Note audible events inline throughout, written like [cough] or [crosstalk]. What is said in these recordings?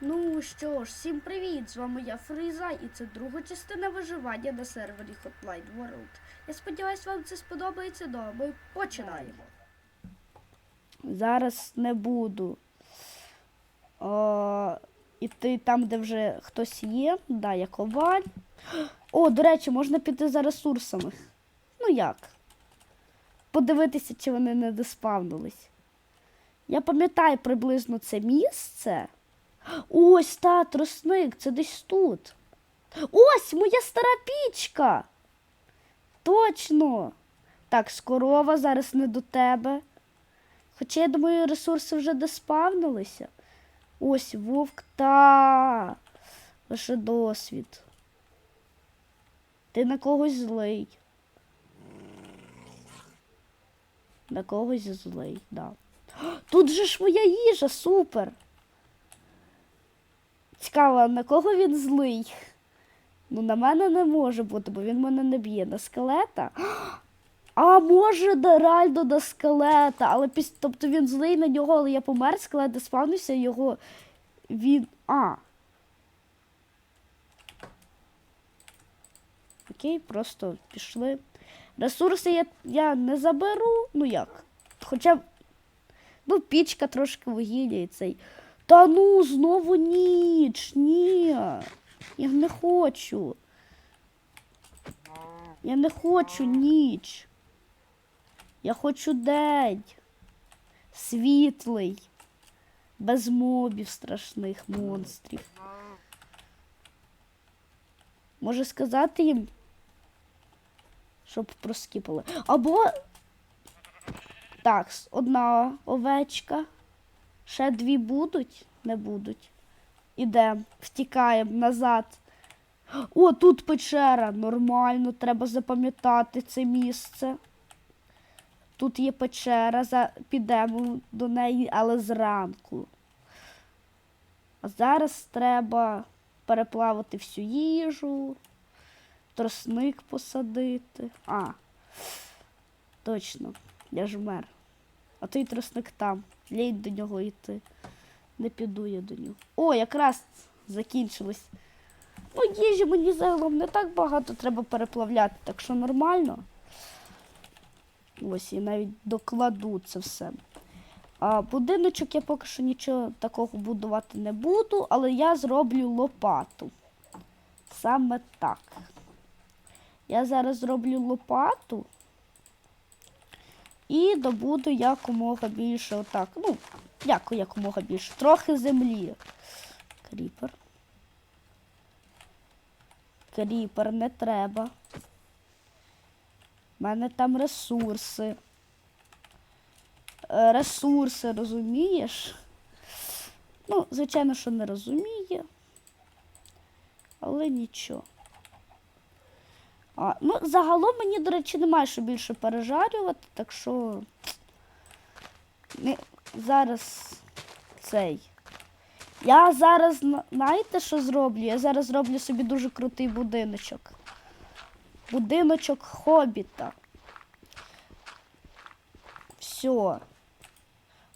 Ну що ж, всім привіт! З вами я Фріза, і це друга частина виживання на сервері Hotline World. Я сподіваюся, вам це сподобається. Ну, а ми починаємо. Зараз не буду. О, іти там, де вже хтось є. Да, я коваль. О, до речі, можна піти за ресурсами. Ну як? Подивитися, чи вони не доспавнились. Я пам'ятаю приблизно це місце. Ось та тросник, це десь тут. Ось моя стара пічка. Точно. Так, скорова зараз не до тебе. Хоча, я думаю, ресурси вже доспавнилися. Ось вовк та. Лише досвід. Ти на когось злий. На когось злий, да. Тут же ж моя їжа, супер. Цікаво, на кого він злий? Ну, на мене не може бути, бо він мене не б'є. На скелета. А може реально до скелета. Але піс... Тобто він злий на нього, але я помер, скелет диспавнився, його він. А. Окей, просто пішли. Ресурси я, я не заберу. Ну як? Хоча. Ну, пічка трошки вугілля і цей. Та ну, знову ніч. Ні. Я не хочу. Я не хочу ніч. Я хочу день. Світлий. Без мобів страшних монстрів. Може сказати їм, щоб проскіпали. Або. Так, одна овечка. Ще дві будуть? Не будуть. Ідемо, втікаємо назад. О, тут печера. Нормально, треба запам'ятати це місце. Тут є печера, підемо до неї, але зранку. А зараз треба переплавити всю їжу, тросник посадити. А, точно, я ж вмер. А той тросник там. Лінь до нього йти. Не піду я до нього. О, якраз закінчилось. Ну, їжі мені загалом не так багато треба переплавляти, так що нормально. Ось, і навіть докладу це все. А будиночок я поки що нічого такого будувати не буду, але я зроблю лопату. Саме так. Я зараз зроблю лопату. І добуду якомога більше отак. Ну, як якомога більше. Трохи землі. Кріпер. Кріпер не треба. У мене там ресурси. Е, Ресурси, розумієш? Ну, звичайно, що не розуміє. Але нічого. А, ну, загалом мені, до речі, немає що більше пережарювати, так що не, зараз цей. Я зараз, знаєте, що зроблю? Я зараз зроблю собі дуже крутий будиночок. Будиночок хобіта. Все.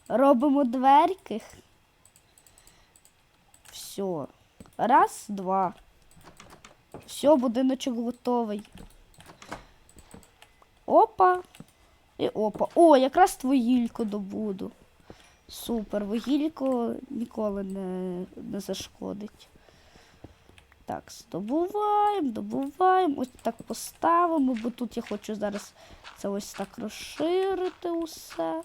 Робимо дверки. Все. Раз, два. Все, будиночок готовий. Опа. І опа. О, якраз твоїлько добуду. Супер, вугілько ніколи не, не зашкодить. Так, здобуваємо, добуваємо. Ось так поставимо, бо тут я хочу зараз це ось так розширити усе.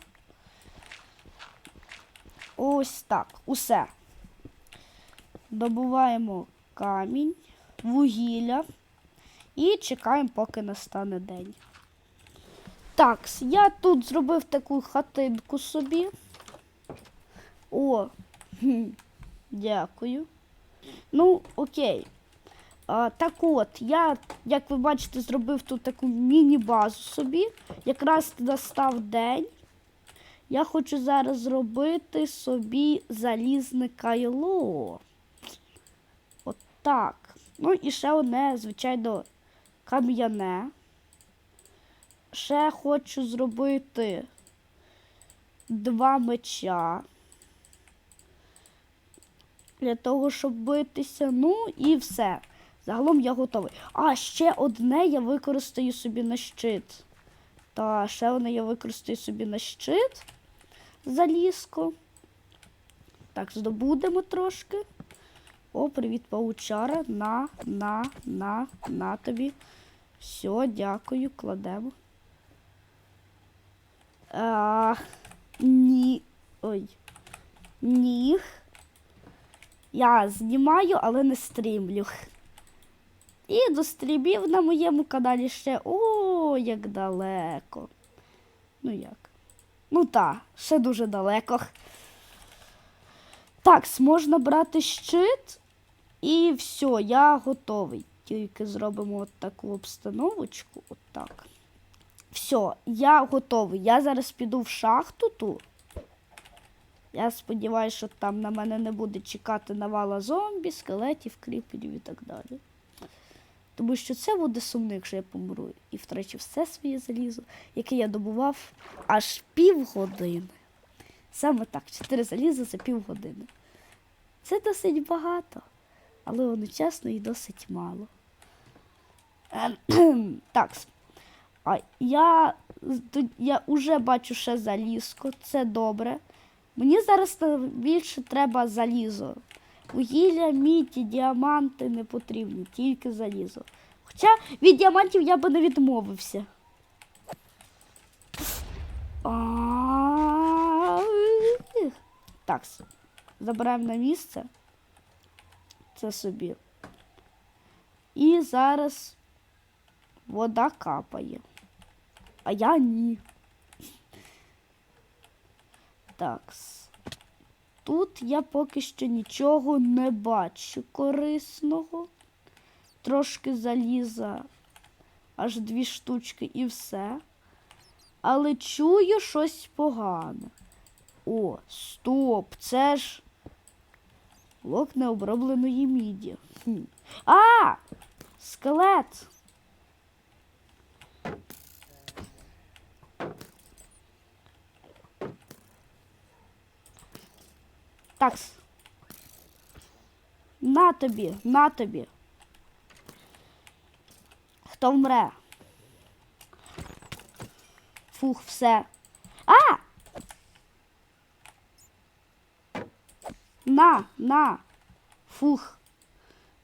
Ось так, усе. Добуваємо камінь, вугілля і чекаємо, поки настане день. Так, я тут зробив таку хатинку собі. О, хм, дякую. Ну, окей. А, так от, я, як ви бачите, зробив тут таку міні-базу собі. Якраз настав день. Я хочу зараз зробити собі залізне кайло. От так. Ну і ще одне, звичайно, кам'яне. Ще хочу зробити два меча. для того, щоб битися. Ну і все. Загалом я готовий. А, ще одне я використаю собі на щит. Та, ще одне я використаю собі на щит. Залізко. Так, здобудемо трошки. О, привіт, паучара. На, на, на, на тобі. Все, дякую, кладемо. А, ні. Ой. Ніг. Я знімаю, але не стрімлю. І до стрімів на моєму каналі ще о, як далеко. Ну як? Ну так, ще дуже далеко. Так, можна брати щит. І все, я готовий. Тільки зробимо от таку обстановочку. От так. Все, я готовий. Я зараз піду в шахту ту. Я сподіваюся, що там на мене не буде чекати навала зомбі, скелетів, кріперів і так далі. Тому що це буде сумно, якщо я помру і втрачу все своє залізо, яке я добував аж півгодини. Саме так, 4 заліза за півгодини. Це досить багато, але одночасно і досить мало. Ем, [clears throat] так. А я, я вже бачу ще залізко, це добре. Мені зараз більше треба залізо. Вугілля, міді, діаманти не потрібні, тільки залізо. Хоча від діамантів я би не відмовився. Так, забираємо на місце. Це собі. І зараз вода капає. А я ні. Так. Тут я поки що нічого не бачу корисного. Трошки заліза, аж дві штучки і все. Але чую щось погане. О, стоп, це ж блок необробленої міді. А! Скелет! Так. На тобі, на тобі. Хто вмре? Фух, все. А! На, на. Фух.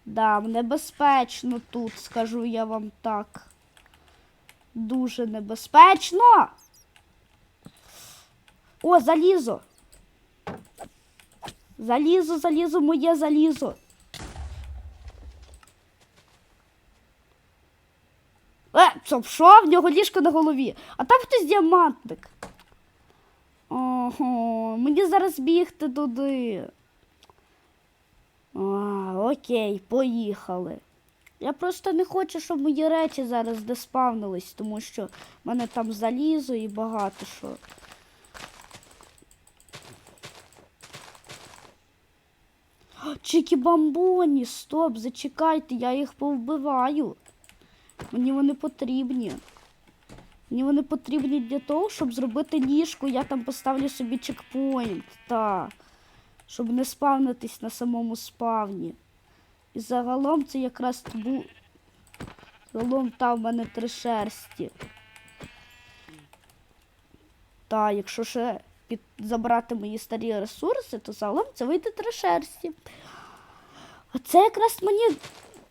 Да, небезпечно тут, скажу я вам так. Дуже небезпечно. О, залізо. Залізо, залізо, моє залізо. Е, що, що? В нього ліжко на голові. А там хтось діамантник. Ого, мені зараз бігти туди. А, окей, поїхали. Я просто не хочу, щоб мої речі зараз деспавнились, тому що в мене там залізо і багато що. Чики бамбоні, стоп, зачекайте, я їх повбиваю. Мені вони потрібні. Мені вони потрібні для того, щоб зробити ліжко. Я там поставлю собі чекпоінт. Та. Щоб не спавнитись на самому спавні. І загалом це якраз був. Загалом там в мене три шерсті. Та, якщо ще під... забрати мої старі ресурси, то загалом це вийде три шерсті. А це якраз мені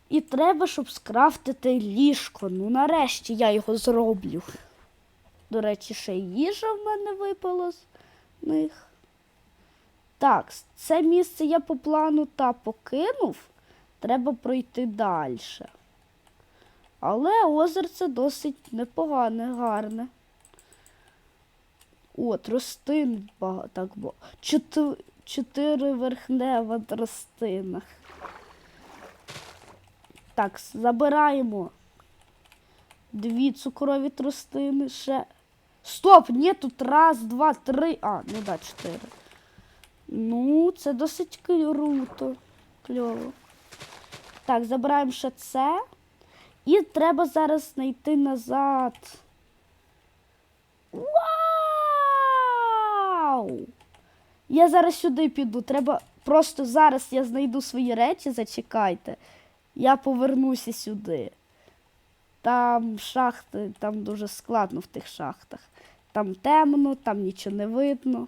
і треба, щоб скрафтити ліжко. Ну, нарешті я його зроблю. До речі, ще й їжа в мене випала з них. Так, це місце я по плану та покинув. Треба пройти далі. Але озерце досить непогане, гарне. О, тростин багато. Так, бо. Чотири, чотири верхнева тростинах. Так, забираємо дві цукрові тростини ще. Стоп! Ні, тут раз, два, три. А, ну да, чотири. Ну, це досить круто. Кльово. Так, забираємо ще це. І треба зараз знайти назад. Вау! Я зараз сюди піду. Треба Просто зараз я знайду свої речі, зачекайте. Я повернуся сюди. Там шахти, там дуже складно в тих шахтах. Там темно, там нічого не видно.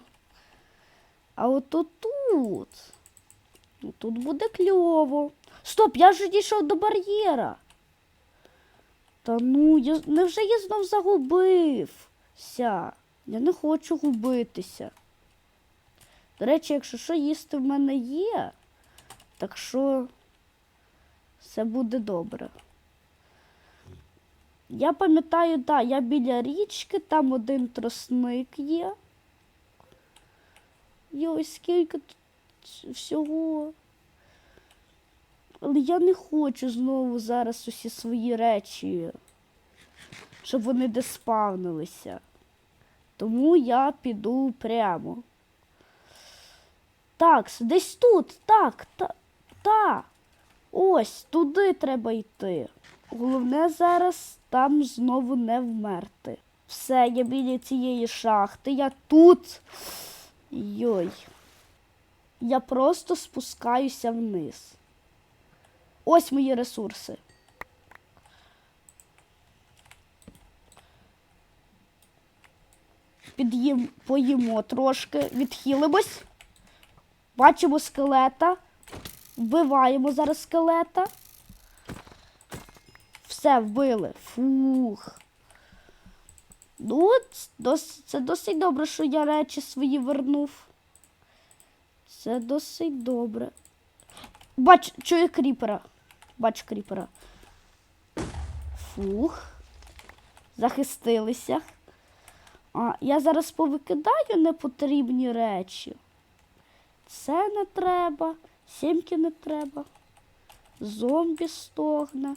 А от тут. Ну, тут буде кльово. Стоп, я ж дійшов до бар'єра. Та ну, я невже я знов загубився? Я не хочу губитися. До речі, якщо що їсти в мене є, так що все буде добре. Я пам'ятаю, так, я біля річки, там один тросник є. Йой, скільки тут всього. Але я не хочу знову зараз усі свої речі, щоб вони де спавнилися. Тому я піду прямо. Так, десь тут, так, та, та. Ось, туди треба йти. Головне зараз там знову не вмерти. Все, я біля цієї шахти, я тут. Йой. Я просто спускаюся вниз. Ось мої ресурси. Під'їм, поїмо трошки, відхилимось. Бачимо скелета. Вбиваємо зараз скелета. Все, вбили. Фух. Ну, це досить добре, що я речі свої вернув. Це досить добре. Бач, чую кріпера. Бачу кріпера. Фух. Захистилися. А, я зараз повикидаю непотрібні речі. Це не треба, сімки не треба. Зомбі стогне.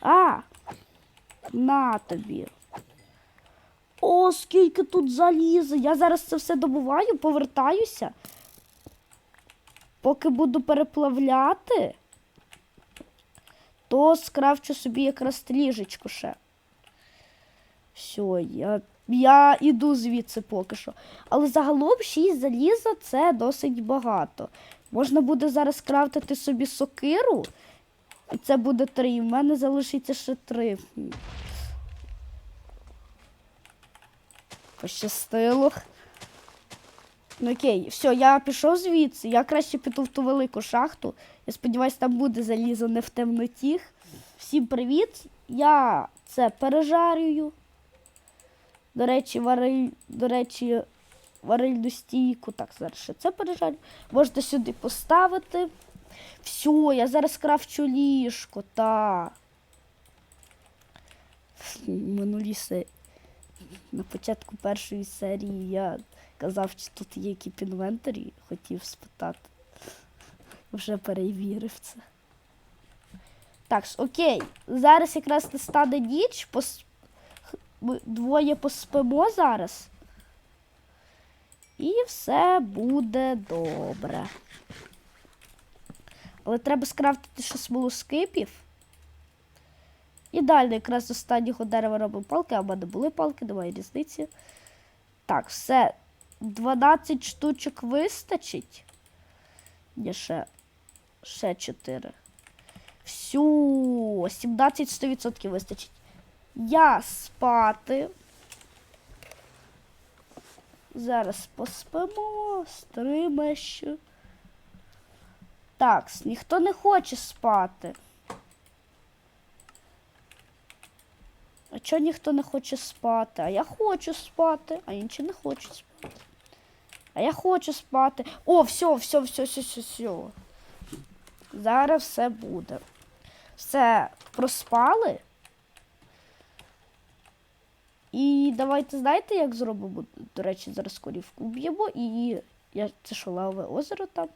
А! На тобі. О, скільки тут заліза. Я зараз це все добуваю, повертаюся. Поки буду переплавляти, то скрафчу собі якраз ліжечко ще. Все, я, я іду звідси поки що. Але загалом 6 заліза це досить багато. Можна буде зараз крафтити собі сокиру. І це буде три. І в мене залишиться ще три. Пощастило. Ну окей, все, я пішов звідси. Я краще піду в ту велику шахту. Я сподіваюся, там буде залізо не в темноті. Всім привіт! Я це пережарюю. До речі, вариль, до речі, варильну стійку. Так, зараз ще це пережарю. Можете сюди поставити. Все, я зараз крафчу ліжко, та. Минулі се... На початку першої серії я казав, чи тут є кіп інвентарі, хотів спитати. Вже перевірив це. Так, окей. Зараз якраз настане ніч. Пос... Ми двоє поспимо зараз. І все буде добре. Але треба скрафтити ще смолоскипів. І далі якраз з останнього дерева робимо палки, а в мене були палки, немає різниці. Так, все. 12 штучок вистачить. Є ще, ще 4. Всю, 17 100% вистачить. Я спати. Зараз поспимо, стримащо. Так, ніхто не хоче спати. А чого ніхто не хоче спати? А я хочу спати, а інші не хочуть спати. А я хочу спати. О, все, все, все, все, все, все. Зараз все буде. Все, проспали. І давайте знаєте, як зробимо? До речі, зараз корівку вб'ємо і. Я... Це що, лавове озеро там?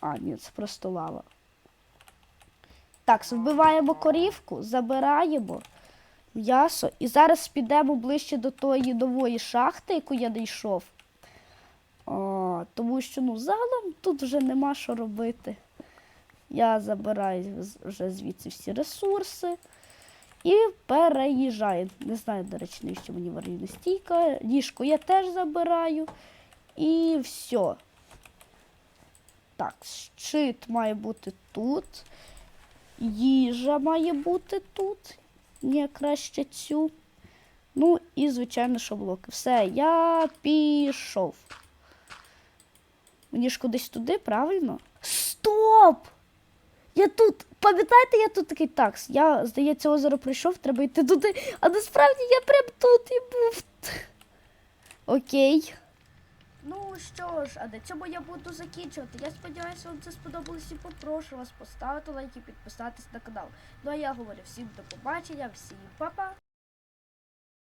А, ні, це просто лава. Так, вбиваємо корівку, забираємо м'ясо. І зараз підемо ближче до тої нової шахти, яку я знайшов. О, тому що ну, загалом тут вже нема що робити. Я забираю вже звідси всі ресурси і переїжджаю. Не знаю, до речі, навіщо мені варільна стійка. Ліжко я теж забираю. І все. Так, щит має бути тут. Їжа має бути тут. Ні, краще цю. Ну і, звичайно, що. Все, я пішов. Мені ж кудись туди, правильно? Стоп! Я тут, пам'ятаєте, я тут такий такс. Я, здається, озеро пройшов, треба йти туди. А насправді я прям тут і був. Окей. Ну що ж, а на цьому я буду закінчувати. Я сподіваюся, вам це сподобалось і попрошу вас поставити лайк і підписатись на канал. Ну а я говорю всім до побачення, всім па-па.